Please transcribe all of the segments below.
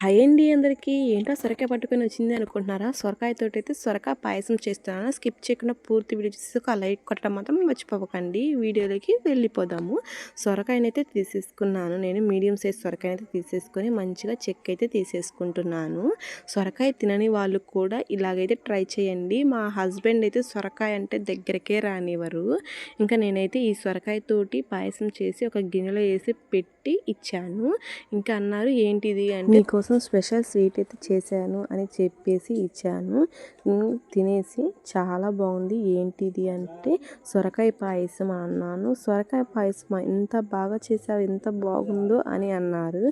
Hi అండి అందరికీ ఏంటో సొరకాయ పట్టుకొని వచ్చింది అనుకుంటున్నారా? సొరకాయతో అయితే సొరకాయ పాయసం చేస్తున్నాను. స్కిప్ చేయకుండా పూర్తి వీడియో చూసి ఒక లైక్ కొట్టడం మాత్రం మర్చిపోకండి. వీడియోలోకి వెళ్ళిపోదాము. సొరకాయనైతే తీసేసుకున్నాను. నేను మీడియం సైజ్ సొరకాయ అయితే తీసేసుకొని మంచిగా చెక్ అయితే తీసేసుకుంటున్నాను. సొరకాయ తినని వాళ్ళు కూడా ఇలాగైతే ట్రై చేయండి. మా హస్బెండ్ అయితే సొరకాయ అంటే దగ్గరకే రానివ్వరు. ఇంకా నేనైతే ఈ సొరకాయతోటి పాయసం చేసి ఒక గిన్నెలో వేసి పెట్టి ఇచ్చాను. ఇంకా అన్నారు ఏంటిది? అంటే మీకోసం కోసం స్పెషల్ స్వీట్ అయితే చేశాను అని చెప్పేసి ఇచ్చాను. తినేసి చాలా బాగుంది. ఏంటిది అంటే సొరకాయ పాయసం అన్నాను. సొరకాయ పాయసం ఎంత బాగా చేసావు ఎంత బాగుందో అని అన్నారు.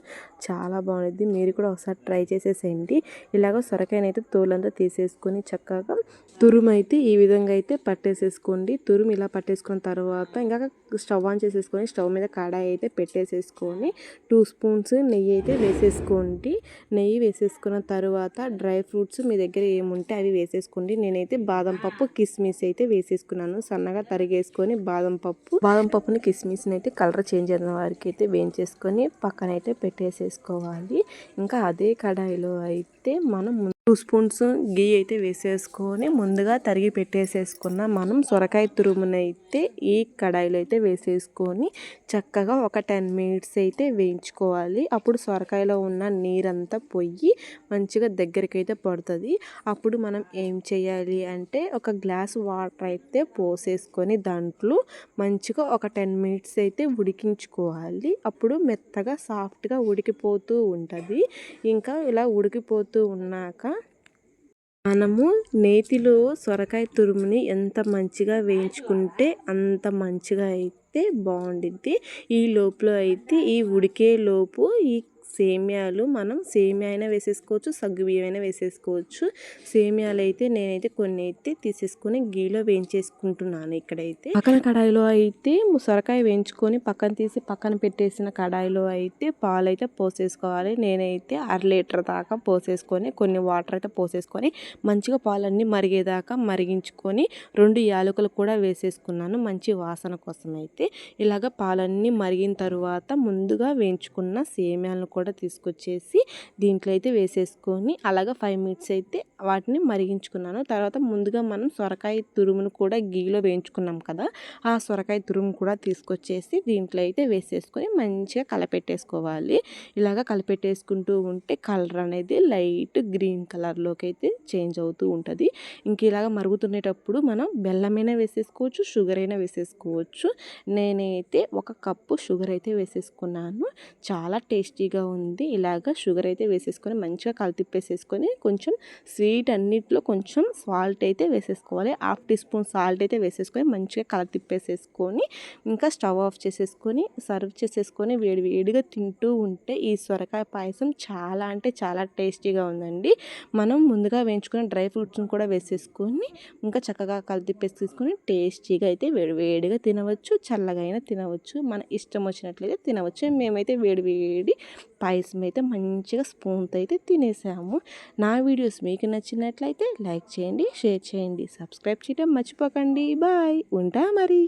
చాలా బాగుంది. మీరు కూడా ఒకసారి ట్రై చేసేసేయండి. ఇలాగ సొరకాయనైతే తోలంతా తీసేసుకొని చక్కగా తురుము అయితే ఈ విధంగా అయితే పట్టేసేసుకోండి. తురుము ఇలా పట్టేసుకున్న తర్వాత ఇంకా స్టవ్ ఆన్ చేసేసుకొని స్టవ్ మీద కడాయి అయితే పెట్టేసేసుకొని టూ స్పూన్స్ నెయ్యి అయితే వేసేసుకోండి. నెయ్యి వేసేసుకున్న తర్వాత డ్రై ఫ్రూట్స్ మీ దగ్గర ఏముంటే అవి వేసేసుకోండి. నేనైతే బాదం పప్పు కిస్మిస్ అయితే వేసేసుకున్నాను. సన్నగా తరిగేసుకొని బాదం పప్పు. బాదం పప్పుని కిస్మిస్ని అయితే కలర్ చేంజ్ అయిన వారికి అయితే వేయించేసుకొని పక్కనైతే పెట్టేసేసుకోవాలి. ఇంకా అదే కడాయిలో అయితే మనం టూ స్పూన్స్ గీ అయితే వేసేసుకొని ముందుగా తరిగి పెట్టేసేసుకున్న మనం సొరకాయ తురుమునైతే ఈ కడాయిలో అయితే వేసేసుకొని చక్కగా ఒక టెన్ మినిట్స్ అయితే వేయించుకోవాలి. అప్పుడు సొరకాయలో ఉన్న నీరంతా పొయ్యి మంచిగా దగ్గరికి అయితే పడుతుంది. అప్పుడు మనం ఏం చేయాలి అంటే ఒక గ్లాస్ వాటర్ అయితే పోసేసుకొని దాంట్లో మంచిగా ఒక టెన్ మినిట్స్ అయితే ఉడికించుకోవాలి. అప్పుడు మెత్తగా సాఫ్ట్గా ఉడికిపోతూ ఉంటుంది. ఇంకా ఇలా ఉడికిపోతూ ఉన్నాక మనము నేతిలో సొరకాయ తురుముని ఎంత మంచిగా వేయించుకుంటే అంత మంచిగా అయితే బాగుండిద్ది. ఈ లోపల అయితే ఈ ఉడికే లోపు ఈ సేమ్యాలు మనం సేమియా అయినా వేసేసుకోవచ్చు సగ్గు అయినా వేసేసుకోవచ్చు. సేమియాలు అయితే నేనైతే కొన్ని అయితే తీసేసుకొని గీలో వేయించేసుకుంటున్నాను ఇక్కడైతే. పక్కన కడాయిలో అయితే సొరకాయ వేయించుకొని పక్కన తీసి పక్కన పెట్టేసిన కడాయిలో అయితే పాలు అయితే పోసేసుకోవాలి. నేనైతే అర లీటర్ దాకా పోసేసుకొని కొన్ని వాటర్ అయితే పోసేసుకొని మంచిగా పాలన్నీ మరిగేదాకా మరిగించుకొని రెండు యాలకులు కూడా వేసేసుకున్నాను మంచి వాసన కోసం అయితే ఇలాగ పాలన్నీ మరిగిన తరువాత ముందుగా వేయించుకున్న సేమ్యాలను కూడా కూడా తీసుకొచ్చేసి దీంట్లో అయితే వేసేసుకొని అలాగ ఫైవ్ మినిట్స్ అయితే వాటిని మరిగించుకున్నాను. తర్వాత ముందుగా మనం సొరకాయ తురుమును కూడా గీలో వేయించుకున్నాం కదా ఆ సొరకాయ తురుము కూడా తీసుకొచ్చేసి దీంట్లో అయితే వేసేసుకొని మంచిగా కలపెట్టేసుకోవాలి. ఇలాగ కలిపెట్టేసుకుంటూ ఉంటే కలర్ అనేది లైట్ గ్రీన్ కలర్లోకి అయితే చేంజ్ అవుతూ ఉంటుంది. ఇంక ఇలాగ మరుగుతునేటప్పుడు మనం బెల్లమైనా వేసేసుకోవచ్చు షుగర్ అయినా వేసేసుకోవచ్చు. నేనైతే ఒక కప్పు షుగర్ అయితే వేసేసుకున్నాను. చాలా టేస్టీగా ఉంది. ఇలాగ షుగర్ అయితే వేసేసుకొని మంచిగా కలితిప్పేసేసుకొని కొంచెం స్వీట్ అన్నిట్లో కొంచెం సాల్ట్ అయితే వేసేసుకోవాలి. హాఫ్ టీ స్పూన్ సాల్ట్ అయితే వేసేసుకొని మంచిగా కలితిప్పేసేసుకొని ఇంకా స్టవ్ ఆఫ్ చేసేసుకొని సర్వ్ చేసేసుకొని వేడి వేడిగా తింటూ ఉంటే ఈ సొరకాయ పాయసం చాలా అంటే చాలా టేస్టీగా ఉందండి. మనం ముందుగా వేయించుకున్న డ్రై ఫ్రూట్స్ని కూడా వేసేసుకొని ఇంకా చక్కగా కలితిప్పేసేసుకొని టేస్టీగా అయితే వేడి వేడిగా తినవచ్చు చల్లగా అయినా తినవచ్చు మన ఇష్టం వచ్చినట్లయితే తినవచ్చు. మేమైతే వేడి వేడి పాయసం అయితే మంచిగా స్పూన్తో అయితే తినేసాము. నా వీడియోస్ మీకు నచ్చినట్లయితే లైక్ చేయండి షేర్ చేయండి సబ్స్క్రైబ్ చేయడం మర్చిపోకండి. బాయ్. ఉంటా మరి.